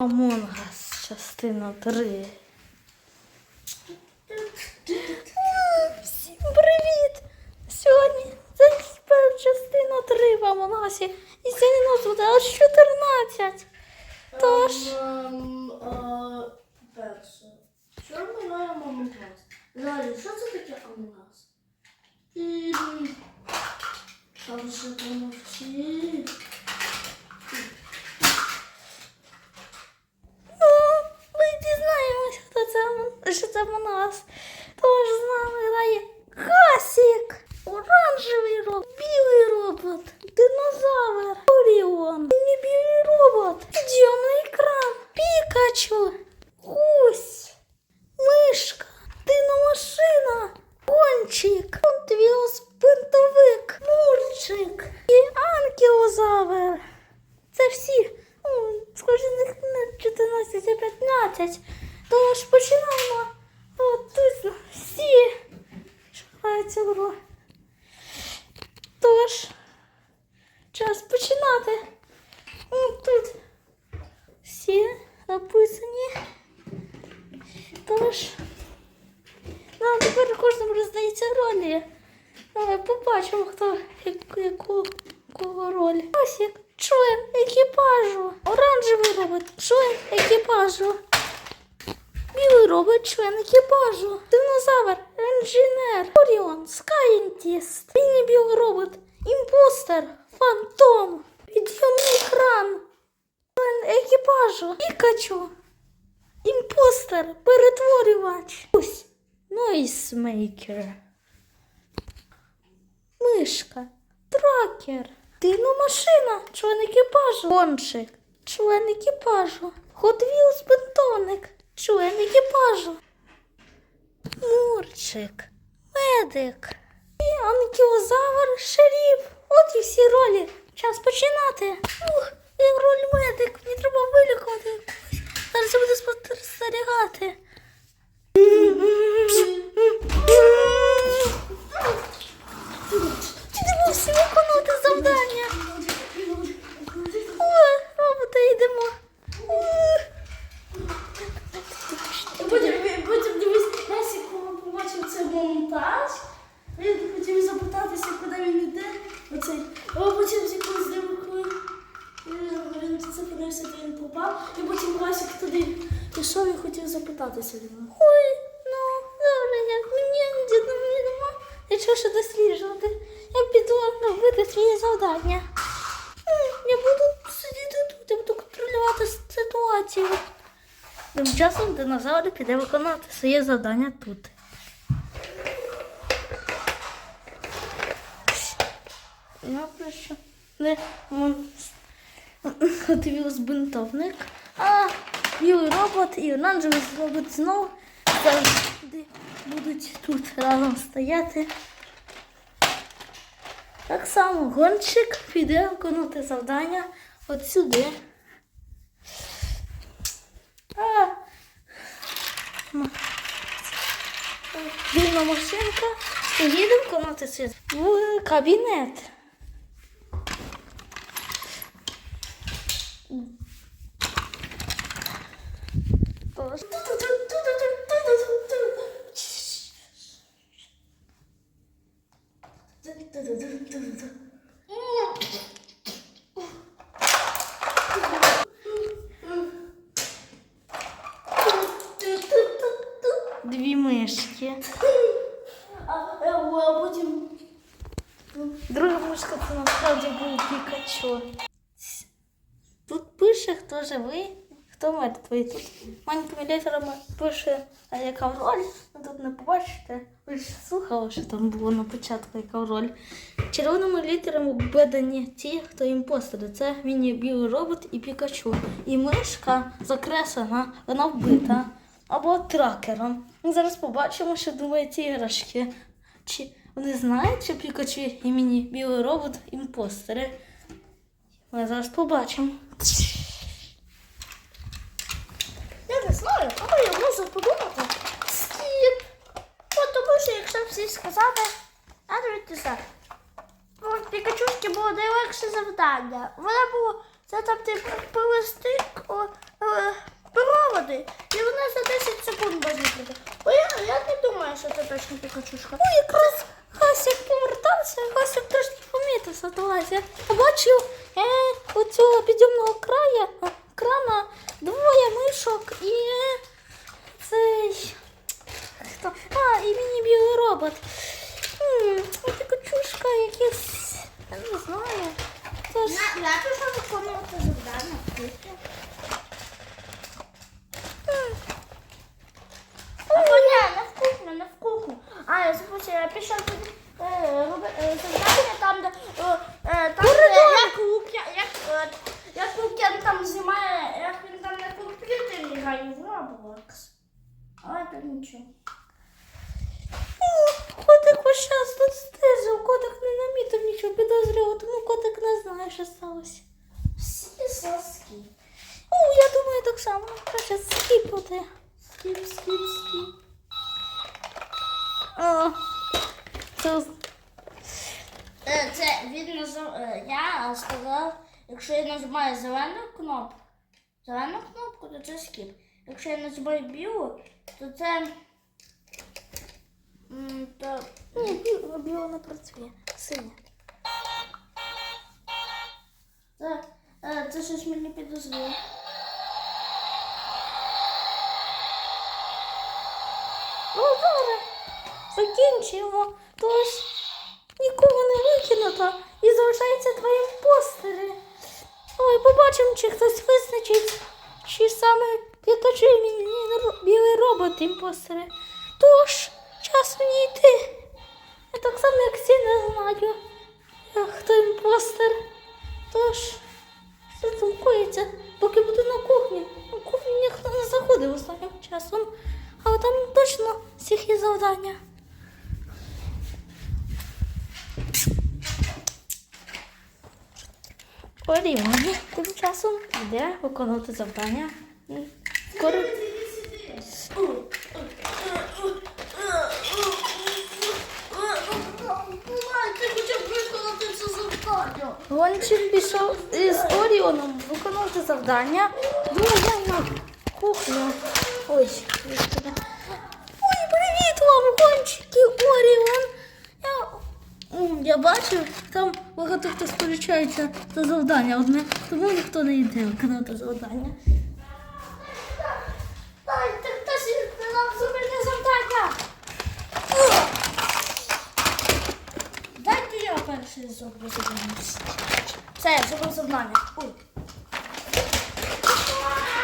Among Us, частина 3. Всім привіт! Сьогодні це частина 3 в Among Us. І сьогодні нас буде аж 14. Тож, Ем, а, Перше. Що ми Among Us? Далі, що це таке Among Us? І... Там ще помовчи. 20. Тож починаємо тут всі шукаються гру. Тож, час починати. От тут всі написані. Тож, нам тепер кожному роздається ролі. Давай побачимо, хто яку, кого роль. Ось як член екіпажу. Оранжевий робот, член екіпажу. Робот, член екіпажу. Динозавр, інженер, Оріон, Скайентіст. Міні білий робот, імпостер, фантом, підйомний екран, член екіпажу, Пікачу, імпостер, перетворювач. Ось, нойсмейкер. Мишка, тракер, диномашина, член екіпажу, гонщик, член екіпажу, ходвіл бентоник, член екіпажу, мурчик, медик, і анкілозавр, шеріф. От і всі ролі. Час починати. Ух, і роль медик. Мені треба вилікувати. Зараз я буду спостерігати. Чи ти мусив виконувати завдання? Ой, робота йдемо. Ой. Потім, потім дивись, Лесі, коли побачив цей монтаж, він хотів запитатися, куди він йде. Оцей. А потім з якоюсь дивкою він зупинився, де він попав. І потім Лесик туди пішов і хотів запитатися до нього. Ой, ну, добре, як мені дідно відомо, якщо ще досліджувати, я піду робити завдання. Я буду сидіти тут, я буду контролювати ситуацію. Тим часом динозавр піде виконувати своє завдання тут. Я прошу. Не хотів збинтовник. А білий робот і оранжевий робот знов завжди будуть тут разом стояти. Так само гонщик піде виконувати завдання от сюди. Вільна машинка. Їде виконувати свій в кабінет. Тож. Дві мишки. А, а, а потім Друга це насправді був Пікачу. Тут пише, хто живий, хто мертвий. Тут маленькими літерами пише, а яка роль. Ну тут не побачите. Ви ж слухали, що там було на початку, яка роль. Червоними літерами введені ті, хто імпостери. Це міні білий робот і Пікачу. І мишка закреслена, вона вбита. Або тракером. Ми зараз побачимо, що думають іграшки. Чи вони знають, що Пікачу і міні білий робот імпостери? Ми зараз побачимо. Я не знаю, але я можу подумати. Скіп. От тому що якщо всі сказати, а дивіться. У Пікачушки було найлегше завдання. Вона було, це там ти привести е, проводи, і вони за 10 секунд бути. Бо я, я не думаю, що це точно Пікачушка. Ну, якраз Хасик повертався, Хасик трошки помітив ситуацію. Я бачив е, оцього підйомного края, е, крана двоє мишок і е, цей. Хто? А, і міні-білий робот. М, Ось качушка якийсь. Я не знаю. Це ж... Я пішов виконувати завдання. Або ні, не в кухню, не в кухню. А, я забув, я пішов туди е, роби- е, завдання там, де, е, е, там, де як Лук'ян, як, е, як Лук'ян там знімає, як він там на комп'ютері грає в Roblox. Але це нічого. Котик весь час тут стежив, не нічого підозрював, тому котик не знає, що сталося. Всі соски. Ну, я думаю, так само краще скіпати. Скіп, скіп, скіп. О, це Е, Це він назив, е, я сказав, якщо я нажимаю зелену кнопку, зелену кнопку, то це скіп. Якщо я нажимаю білу, то це. То, ні, біло, біло не працює. Синє. це, е, це щось мені підозріло. Ну, добре. Закінчуємо. Тож нікого не викинуто і залишається два імпостери. Ой, побачимо, чи хтось визначить, чи саме Пікачу і білий робот імпостери. Тож, час мені йти. Я так само, як всі не знаю, е, хто імпостер. Тож, що там коїться, поки буду на кухні. На кухню ніхто не заходив останнім часом. Але там точно всіх є завдання. Оріоні тим часом йде виконувати завдання. Скоро Ти хоча б виконати це завдання. Гончин пішов із Оріоном виконувати завдання. Ну, я на кухню. Ой. Ой, привіт вам, гончики Оріон. Я, я бачив, там багато хто сперечається за завдання одне, тому ніхто не йде виконувати завдання. Дай, ти хтось нам зробити завдання. Дайте я перший зроблю завдання. Все, зробив завдання. Ой.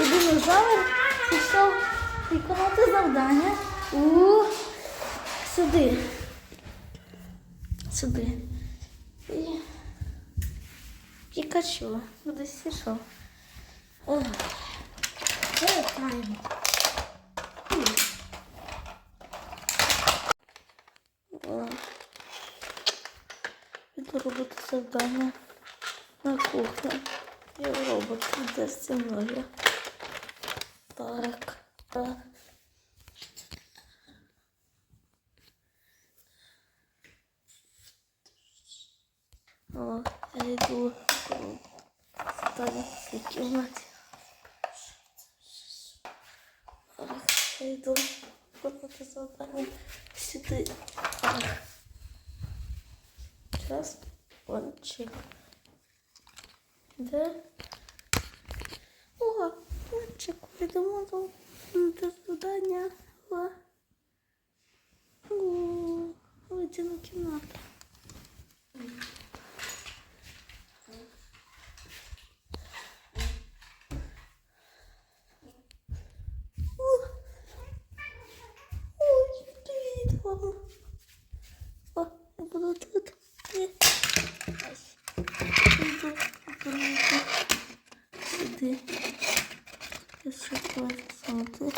І динозавр пішов виконати завдання у сюди. Сюди. І Пікачу кудись пішов. Ох. Вертаємо. О. Робити завдання на кухні. Я робот іде зі мною. Так. Так. О, я йду завдання в кімнаті. Я йду виконати завдання сюди. Так. Зараз пончик. Де? О, пончик, йдемо до до завдання. О, Видіну кімнату. О. Ой, привіт вам. О, я буду тут. Ні. Ось. Іду, виконувати Я шукаю саме тут.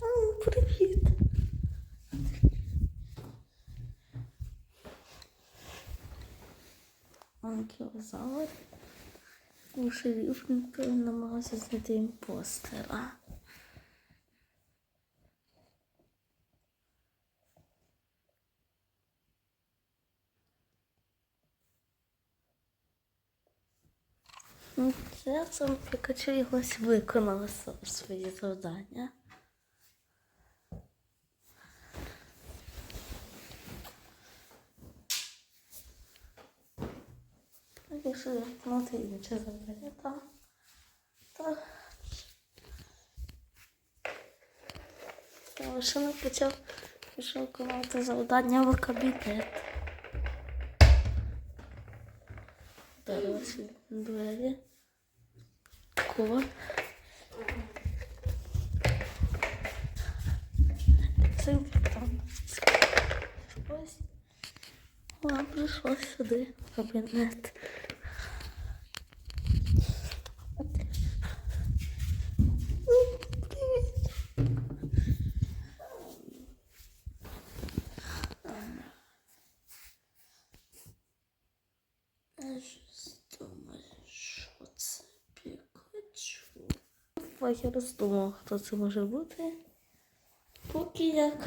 О, привіт. Анкілозавр. У шериф намагався знайти імпостера. Ну, сам Пікачу якось виконала свої завдання. Якщо виконати інше завдання, то, то, то Лишина почав пішов виконувати завдання в кабінет. Зараз двері. Кова. Цим там. Ось. Вона прийшла сюди, кабінет. Ну, привіт. Я щось думаю, що це Пікачу. Я роздумав, хто це може бути. Поки як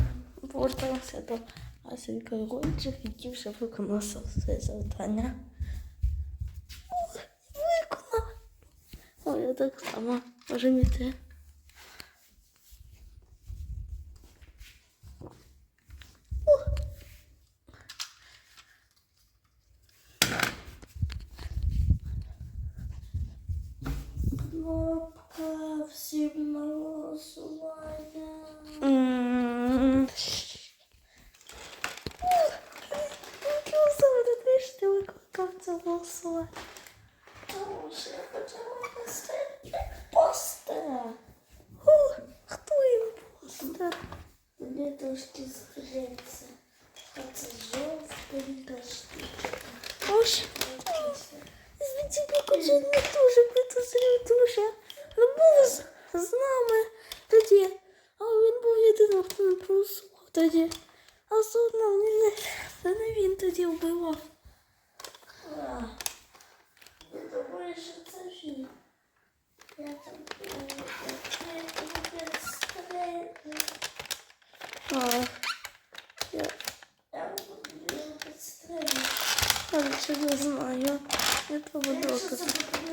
повертався до Асенька Гольчик, який вже виконав своє завдання. Виконав! О, я так само може йти. Кнопка всім на голосування. М. Якого заводу ти ж ти викликав це голосування? Тому що я почала вести постера. О, хто імпостер? Мені трошки здається. А це жовтенька штучка. Ось. Звідси Пікачу не дуже підозрює дуже. З, нами тоді. А він був єдиним, хто не проголосував тоді. А мені не, це не він тоді вбивав. Я думаю, що це він. Я там я, я нічого не знаю. Я не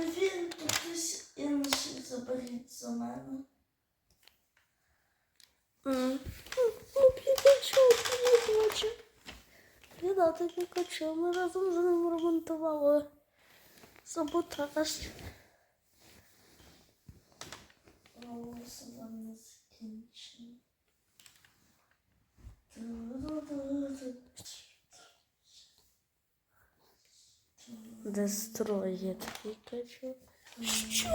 він, М. Ну, Пікачу, не хоче. Віддати Пікачу, ми разом з ним ремонтували саботаж. Голосування закінчено. Дестроїд Пікачу. Що?